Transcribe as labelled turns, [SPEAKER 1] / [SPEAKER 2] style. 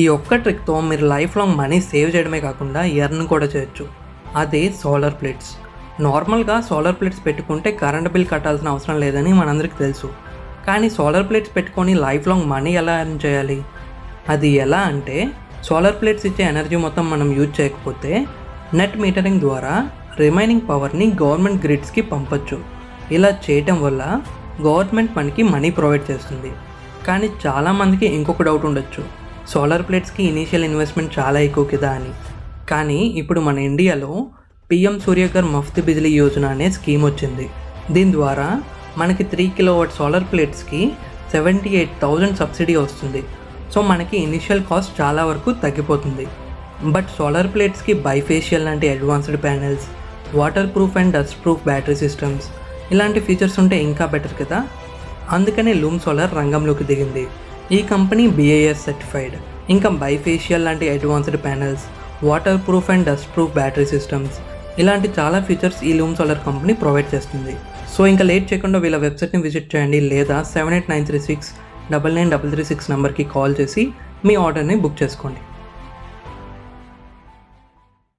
[SPEAKER 1] ఈ ఒక్క ట్రిక్తో మీరు లైఫ్ లాంగ్ మనీ సేవ్ చేయడమే కాకుండా ఎర్న్ కూడా చేయొచ్చు. అదే సోలార్ ప్లేట్స్ నార్మల్గా సోలార్ ప్లేట్స్ పెట్టుకుంటే కరెంట్ బిల్ కట్టాల్సిన అవసరం లేదని మనందరికీ తెలుసు. కానీ సోలార్ ప్లేట్స్ పెట్టుకొని లైఫ్ లాంగ్ మనీ ఎలా ఎర్న్ చేయాలి? అది ఎలా అంటే సోలార్ ప్లేట్స్ ఇచ్చే ఎనర్జీ మొత్తం మనం యూజ్ చేయకపోతే నెట్ మీటరింగ్ ద్వారా రిమైనింగ్ పవర్ని గవర్నమెంట్ గ్రిడ్స్కి పంపచ్చు. ఇలా చేయటం వల్ల గవర్నమెంట్ మనకి మనీ ప్రొవైడ్ చేస్తుంది. కానీ చాలామందికి ఇంకొక డౌట్ ఉండొచ్చు. సోలార్ ప్లేట్స్కి ఇనీషియల్ ఇన్వెస్ట్మెంట్ చాలా ఎక్కువ కదా అని. కానీ ఇప్పుడు మన ఇండియాలో పిఎం సూర్యకర్ మఫ్త్ బిజిలీ యోజన అనే స్కీమ్ వచ్చింది. దీని ద్వారా మనకి త్రీ కిలోవాట్ సోలార్ ప్లేట్స్కి సెవెంటీ ఎయిట్ థౌజండ్ సబ్సిడీ వస్తుంది. సో మనకి ఇనిషియల్ కాస్ట్ చాలా వరకు తగ్గిపోతుంది. బట్ సోలార్ ప్లేట్స్కి బైఫేషియల్ లాంటి advanced panels water proof and dust proof battery systems ఇలాంటి ఫీచర్స్ ఉంటే ఇంకా బెటర్ కదా. అందుకనే లూమ్ సోలార్ రంగంలోకి దిగింది. ఈ కంపెనీ బిఐఎస్ సర్టిఫైడ్ ఇంకా బైఫేషియల్ లాంటి advanced panels water proof and dust proof battery systems ఇలాంటి చాలా ఫీచర్స్ ఈ లూమ్ సోలార్ కంపెనీ ప్రొవైడ్ చేస్తుంది. సో ఇంకా లేట్ చేయకుండా వీళ్ళ వెబ్సైట్ని విజిట్ చేయండి లేదా seven eight nine three six double nine double three six నెంబర్కి కాల్ చేసి మీ ఆర్డర్ని బుక్ చేసుకోండి.